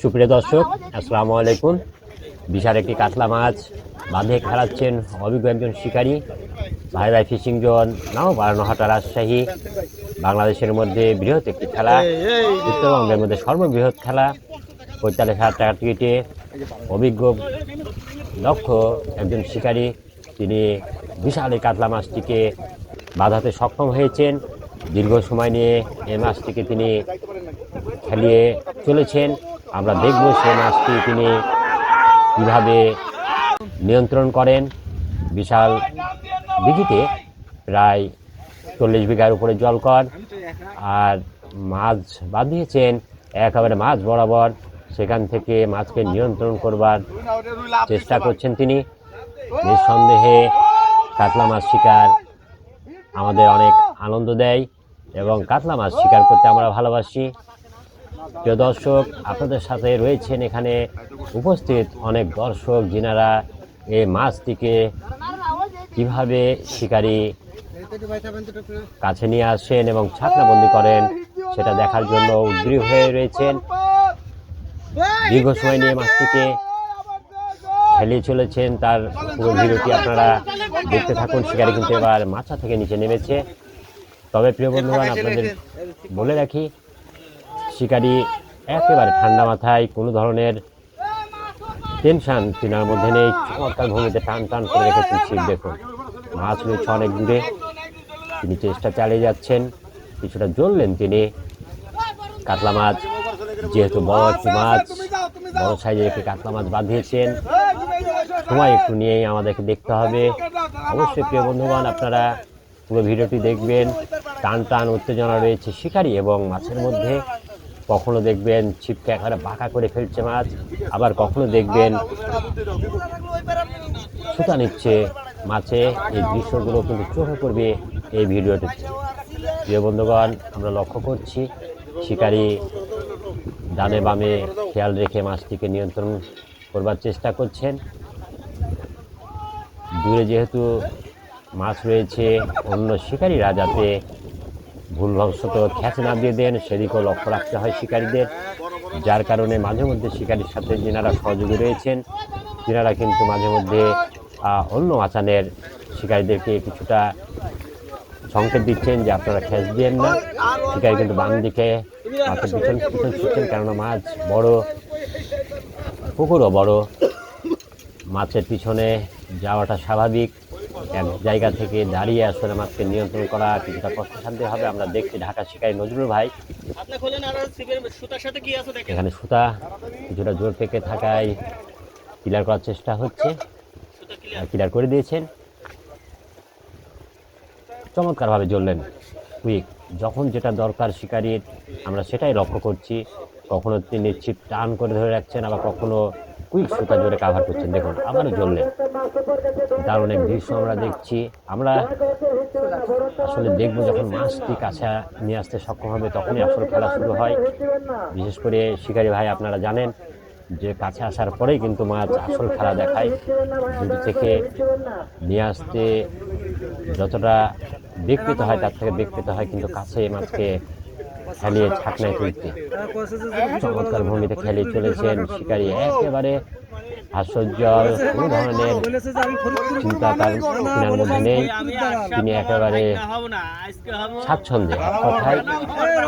সুপ্রিয় দর্শক আসসালামু আলাইকুম। বিশাল একটি কাতলা মাছ বাঁধে খেলাচ্ছেন অভিজ্ঞ একজন শিকারী ভাই ভাই ফিশিং জোন নাও বারানোহাটা রাজশাহী। বাংলাদেশের মধ্যে বৃহৎ একটি খেলা উত্তরবঙ্গের মধ্যে সর্ববৃহৎ খেলা পঁয়তাল্লিশ হাজার টাকার টিকিটে অভিজ্ঞ দক্ষ একজন শিকারী। তিনি বিশাল এই কাতলা মাছটিকে বাঁধাতে সক্ষম হয়েছেন। দীর্ঘ সময় নিয়ে এই মাছটিকে তিনি খেলিয়ে চলেছেন। আমরা দেখব সেই মাছটি তিনি কীভাবে নিয়ন্ত্রণ করেন। বিশাল দিঘিতে প্রায় চল্লিশ বিঘার উপরে জলকর আর মাছ বাঁধিয়েছেন একেবারে মাছ বরাবর। সেখান থেকে মাছকে নিয়ন্ত্রণ করবার চেষ্টা করছেন তিনি। নিঃসন্দেহে কাতলা মাছ শিকার আমাদের অনেক আনন্দ দেয় এবং কাতলা মাছ শিকার করতে আমরা ভালোবাসি। প্রিয় দর্শক, আপনাদের সাথে রয়েছেন এখানে উপস্থিত অনেক দর্শক যিনারা এই মাছটিকে কীভাবে শিকারী কাছে নিয়ে আসেন এবং ছাতনাবন্দি করেন, সেটা দেখার জন্য উদ্গ্রীব হয়ে রয়েছেন। দীর্ঘ সময় নিয়ে মাছটিকে খেলিয়ে চলেছেন, তার পুরো ভিডিওটি আপনারা দেখতে থাকুন। শিকারি কিন্তু এবার মাছা থেকে নিচে নেমেছে। তবে প্রিয় বন্ধুগণ, আপনাদের বলে রাখি শিকারি একেবারে ঠান্ডা মাথায়, কোনো ধরনের টেনশান তিনার মধ্যে নেই, চমৎকার ভূমিতে টান টান করে রেখেছেন ছিপ দেখুন। মাছ রয়েছে অনেক দূরে। তিনি চেষ্টা চালিয়ে যাচ্ছেন, কিছুটা জ্বললেন তিনি। কাতলা মাছ, যেহেতু বড় একটি মাছ, বড় সাইজের একটি কাতলা মাছ বাঁধিয়েছেন। সময় একটু নিয়েই আমাদেরকে দেখতে হবে। অবশ্যই প্রিয় বন্ধুগণ, আপনারা পুরো ভিডিওটি দেখবেন। টান টান উত্তেজনা রয়েছে শিকারি এবং মাছের মধ্যে। কখনো দেখবেন ছিপকে একেবারে বাঁকা করে ফেলছে মাছ, আবার কখনো দেখবেন সুতা নিচ্ছে মাছে। এই দৃশ্যগুলো কিন্তু চোখে পড়বে এই ভিডিওটি প্রিয় বন্ধুগণ, আমরা লক্ষ্য করছি, শিকারি ডানে বামে খেয়াল রেখে মাছটিকে নিয়ন্ত্রণ করবার চেষ্টা করছেন। দূরে যেহেতু মাছ রয়েছে, অন্য শিকারীরা যাতে ভুলবশত খ্যাচ না দিয়ে দেন, সেদিকেও লক্ষ্য রাখতে হয় শিকারীদের। যার কারণে মাঝে মধ্যে শিকারীর সাথে যেনারা সহযোগী রয়েছেন, তেনারা কিন্তু মাঝে মধ্যে অন্য আচানের শিকারীদেরকে কিছুটা সংকেত দিচ্ছেন যে আপনারা খ্যাচ দিয়েন না। শিকারী কিন্তু বাম দিকে মাছের পিছন পিছন ছুটছেন, কেননা মাছ বড়, পুকুরও বড়। মাছের পিছনে যাওয়াটা স্বাভাবিক। এক জায়গা থেকে দাঁড়িয়ে আসলে মাছকে নিয়ন্ত্রণ করা কিছুটা কষ্টসাধ্য হবে। আমরা দেখছি ঢাকা শিকারী নজরুল ভাই। এখানে সুতা কিছুটা জোর পেকে থাকায় ক্লিয়ার করার চেষ্টা হচ্ছে। ক্লিয়ার করে দিয়েছেন। চমৎকারভাবে জ্বললেন। কুইক যখন যেটা দরকার শিকারীর আমরা সেটাই লক্ষ্য করছি। কখনো তিনি ছিপ টান করে ধরে রাখছেন আবার কখনো কুইক সুতা জোরে কাভার করছেন। দেখুন আবারও জ্বললেন দারুণ এক দৃশ্য আমরা দেখছি। আমরা আসলে দেখব যখন মাছটি কাছে নিয়ে আসতে সক্ষম হবে, তখনই আসলে খেলা শুরু হয়। বিশেষ করে শিকারী ভাই, আপনারা জানেন যে কাছে আসার পরেই কিন্তু মাছ আসল খেলা দেখায়। দুটি থেকে নিয়ে আসতে যতটা বিকৃত হয়, তার থেকে বিকৃত হয়, কিন্তু কাছে মাছকে খেলিয়ে ছাকনায় তুলতে চমৎকার ভূমিতে খেলিয়ে চলেছেন শিকারী। একেবারে হাস্যজ্জ্বল কোনো ধরনের চিন্তা তার তিনার মধ্যে নেই। তিনি একেবারে স্বাচ্ছন্দ্যে এক কথায়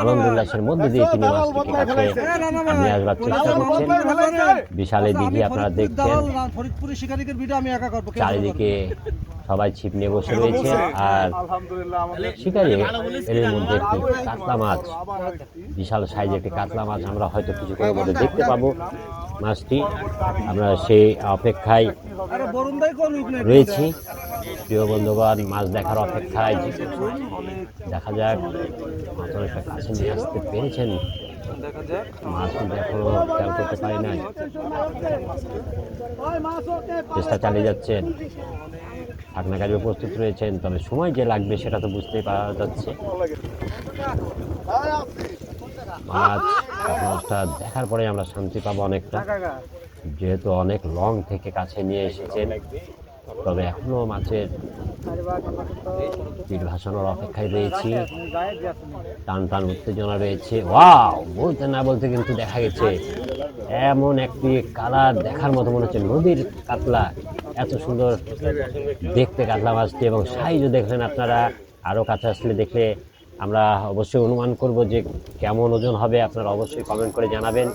আনন্দ উল্লাসের মধ্যে দিয়ে তিনি মাছটিকে কাছে নিয়ে আসবার চেষ্টা করছেন। বিশাল এই দিঘি আপনারা দেখছেন। চারিদিকে সবাই ছিপ নিয়ে বসে রয়েছে আর শিকারি এর মধ্যে একটি কাতলা মাছ। বিশাল সাইজের একটি কাতলা মাছ আমরা হয়তো কিছুক্ষণের মধ্যে দেখতে পাবো। মাছটি আমরা সেই অপেক্ষায় না রয়েছি। প্রিয় বন্ধুগণ মাছ দেখার অপেক্ষায় দেখা যাক মাছ অনেকটা কাছে নিয়ে আসতে পেরেছেন। মাছ কিন্তু এখনও খেয়াল করতে পারি নাই। চেষ্টা চালিয়ে যাচ্ছেন। ঢাকনাকারী উপস্থিত রয়েছেন, তবে সময় যে লাগবে সেটা তো বুঝতেই পারা যাচ্ছে। মাছ মাছটা দেখার পরে আমরা শান্তি পাবো অনেকটা। যেহেতু অনেক লং থেকে কাছে নিয়ে এসেছেন, তবে এখনও মাছের পিঠ ভাসানোর অপেক্ষায় রয়েছি। টান টান উত্তেজনা রয়েছে। ওয়াও, বলতে না বলতে কিন্তু দেখা গেছে, এমন একটি কালার দেখার মতো মনে হচ্ছে, নদীর কাতলা। এত সুন্দর দেখতে কাতলা মাছটি এবং সাইজও দেখলেন আপনারা, আরও কাছে আসলে দেখলে আমরা অবশ্যই অনুমান করব যে কেমন ওজন হবে, আপনারা অবশ্যই কমেন্ট করে জানাবেন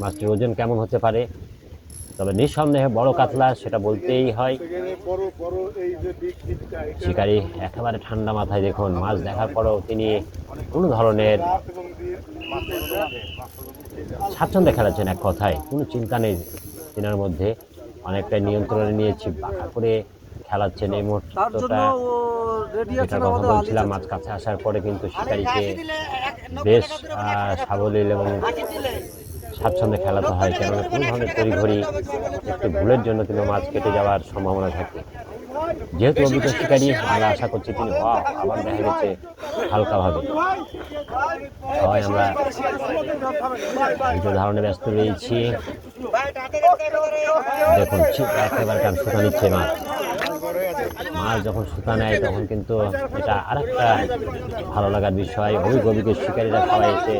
মাছটির ওজন কেমন হতে পারে। তবে নিঃসন্দেহে বড় কাতলা, সেটা বলতেই হয়, শিকারী একেবারে ঠান্ডা মাথায় দেখুন, মাছ দেখার পরেও তিনি কোনো ধরনের স্বাচ্ছন্দ্যে খেলাচ্ছেন এক কথায়, কোনো চিন্তা নেই তিনার মধ্যে। অনেকটা নিয়ন্ত্রণে নিয়েছি বাঁকা করে খেলাচ্ছেন এই মুহূর্তটা কথা বলছিলাম মাছ কাছে আসার পরে কিন্তু শিকারীকে বেশ সাবলীল এবং স্বাচ্ছন্দ্যে খেলাতে হয় কেননা কোনো ধরনের তড়িঘড়ি একটু ভুলের জন্য কিন্তু মাছ কেটে যাওয়ার সম্ভাবনা থাকে। যেহেতু অভিজ্ঞ শিকারী, আমরা আশা করছি তিনি আবার দেখা গেছে হালকাভাবে। সবাই আমরা ধারণে ব্যস্ত রয়েছি। দেখুন একেবারে কান সুতা নিচ্ছে মাছ। মাছ যখন সুতা নেয়, তখন কিন্তু এটা আরেকটা ভালো লাগার বিষয়। অভিজ্ঞ অভিজ্ঞ শিকারীরা সবাই এসে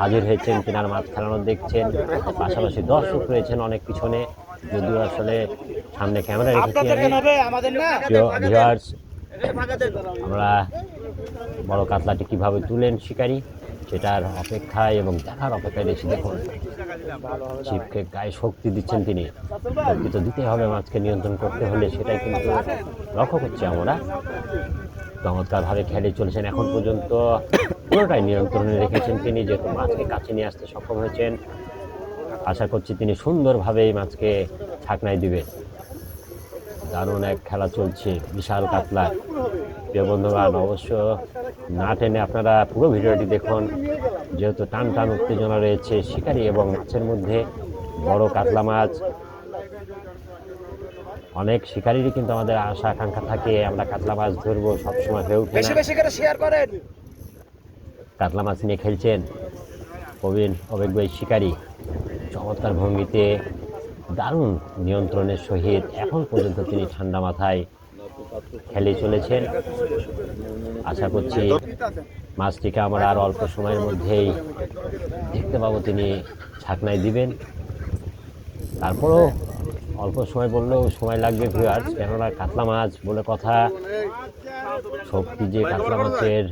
হাজির হয়েছেন, তিনার মাছ খেলানো দেখছেন পাশাপাশি দর্শক রয়েছেন অনেক পিছনে। যদিও আসলে সামনে ক্যামেরা রেখেছি আমরা বড় কাতলাটি কীভাবে তুলেন শিকারী সেটার অপেক্ষায় এবং দেখার অপেক্ষায় রয়েছে। দেখুন শিবকে গায়ে শক্তি দিচ্ছেন তিনি। শক্তি তো দিতে হবে মাছকে নিয়ন্ত্রণ করতে হলে সেটাই কিন্তু লক্ষ্য করছি আমরা। চমৎকারভাবে খেলে চলেছেন। এখন পর্যন্ত পুরোটাই নিয়ন্ত্রণে রেখেছেন তিনি। যেহেতু মাছকে কাছে নিয়ে আসতে সক্ষম হয়েছেন আশা করছি তিনি সুন্দরভাবে এই মাছকে ছাকনায় দিবেন। দারুণ এক খেলা চলছে বিশাল কাতলা। প্রিয় বন্ধুগণ অবশ্য না টেনে আপনারা পুরো ভিডিওটি দেখুন। যেহেতু টান টান উত্তেজনা রয়েছে শিকারি এবং মাছের মধ্যে বড় কাতলা মাছ। অনেক শিকারিরই কিন্তু আমাদের আশা আকাঙ্ক্ষা থাকে আমরা কাতলা মাছ ধরবো সবসময় হয়ে করেন। কাতলা মাছ নিয়ে খেলছেন প্রবীণ অভিজ্ঞ শিকারী। চমৎকার ভঙ্গিতে দারুণ নিয়ন্ত্রণের সহিত এখন পর্যন্ত তিনি ঠান্ডা মাথায় খেলে চলেছেন। আশা করছি মাছটিকে আমরা আর অল্প সময়ের মধ্যেই দেখতে পাবো তিনি ছাকনায় দিবেন। তারপরও অল্প সময় বললেও সময় লাগবে ভিউয়ার্স কেননা কাতলা মাছ বলে কথা, শক্তি যে কাতলা মাছের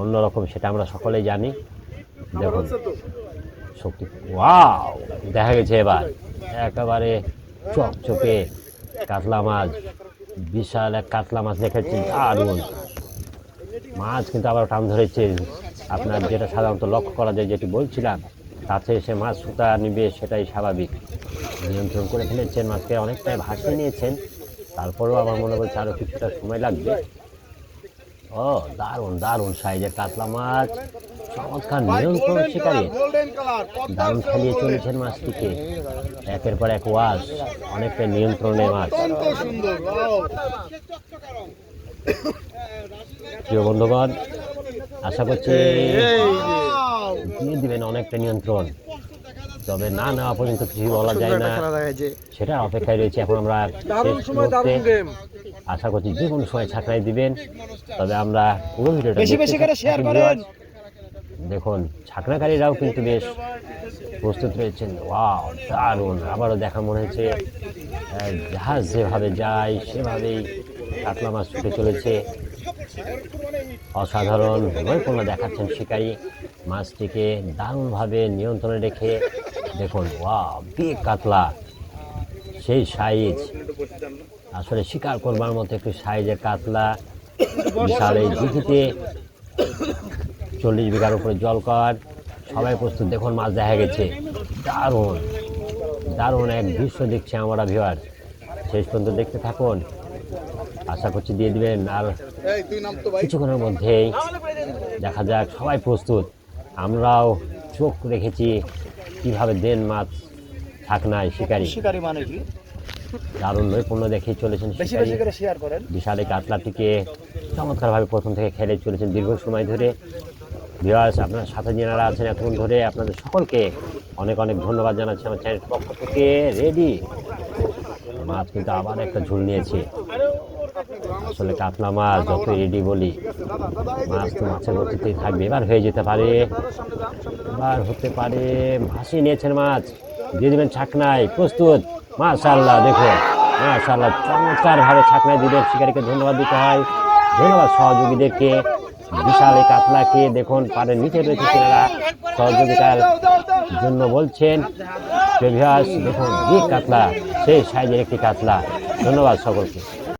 অন্যরকম সেটা আমরা সকলেই জানি। দেখুন। শক্তি ওয়াও দেখা গেছে এবার। একেবারে চকচকে কাতলা মাছ। বিশাল এক কাতলা মাছ দেখেছি দারুণ। মাছ কিন্তু আবার টান ধরেছে। আপনার যেটা সাধারণত লক্ষ্য করা যায়, যেটি বলছিলাম তাতে সে মাছ সুতা নিবে, সেটাই স্বাভাবিক। নিয়ন্ত্রণ করে ফেলেছেন, মাছকে অনেকটাই ভাসিয়ে নিয়েছেন। তারপরেও আমার মনে করছে আরও কিছুটা সময় লাগবে। ও, দারুণ দারুণ সাইজের কাতলা মাছ। চমৎকার নিয়ন্ত্রণ শিকারী। দারুণ খেলিয়ে চলেছেন মাছটিকে। একের পর এক ওয়াশ অনেকটা নিয়ন্ত্রণে মাছ। প্রিয় বন্ধুগণ আশা করছি দিয়ে দিবেন অনেকটা নিয়ন্ত্রণ। তবে না নেওয়া পর্যন্ত কিছু বলা যায় না। সেটা অপেক্ষায় রয়েছে এখন আমরা আশা করছি যে কোনো সময় ছাকরাই দিবেন। তবে আমরা পুরো ভিডিওটা বেশি বেশি করে শেয়ার করেন। দেখুন ছাকনাকারীরাও কিন্তু বেশ প্রস্তুত রয়েছেন। ওয়াও, দারুণ। আবারও দেখা মনে হচ্ছে জাহাজ যেভাবে যায়, সেভাবেই কাতলা মাছ ছুটে চলেছে। অসাধারণ নৈপুণ্য দেখাচ্ছেন শিকারী মাছটিকে দারুণভাবে নিয়ন্ত্রণে রেখে, দেখুন ওয়া বিগ কাতলা। সেই সাইজ। আসলে শিকার করবার মতো একটু সাইজের কাতলা, বিশাল এই দিঘিতে চল্লিশ বিঘার উপরে জল কর সবাই প্রস্তুত। দেখুন মাছ দেখা গেছে। দারুণ। দারুণ এক দৃশ্য দেখছি আমরা ভিওয়ার শেষ পর্যন্ত দেখতে থাকুন। আশা করছি দিয়ে দিবেন। আর কিছুক্ষণের মধ্যেই দেখা যাক সবাই প্রস্তুত। আমরাও চোখ রেখেছি কীভাবে দেন মাছ থাকনায় শিকারি। শিকারি মানে কি? দারুণ নৈপুণ্য দেখে চলেছেন বিশাল এই কাতলাটিকে চমৎকারভাবে প্রথম থেকে খেলে চলেছেন দীর্ঘ সময় ধরে। ভিওয়ার্স আপনার সাথে যারা আছেন এতক্ষণ ধরে, আপনাদের সকলকে অনেক অনেক ধন্যবাদ জানাচ্ছি আমার চ্যানেল পক্ষ থেকে। রেডি মাছ কিন্তু আবার একটা ঝুল নিয়েছে। আসলে কাতলা মাছ যত রেডি বলি, মাছ তো মাছের গতিতেই থাকবে। এবার হয়ে যেতে পারে, এবার হতে পারে, ভাসি নিয়েছেন মাছ। দিয়ে দেবেন ছাকনায়, প্রস্তুত। মাশাল্লাহ দেখুন। মাশাল্লাহ চমৎকারভাবে ছাকনায় দিলেন শিকারীকে ধন্যবাদ দিতে হয়। ধন্যবাদ সহযোগীদেরকে। বিশাল এই কাতলাকে দেখুন, পাড়ের নিচে রয়েছে ছেলেরা সহযোগিতার জন্য বলছেন দেখুন যে কাতলা, সেই সাইজের একটি কাতলা। ধন্যবাদ সকলকে।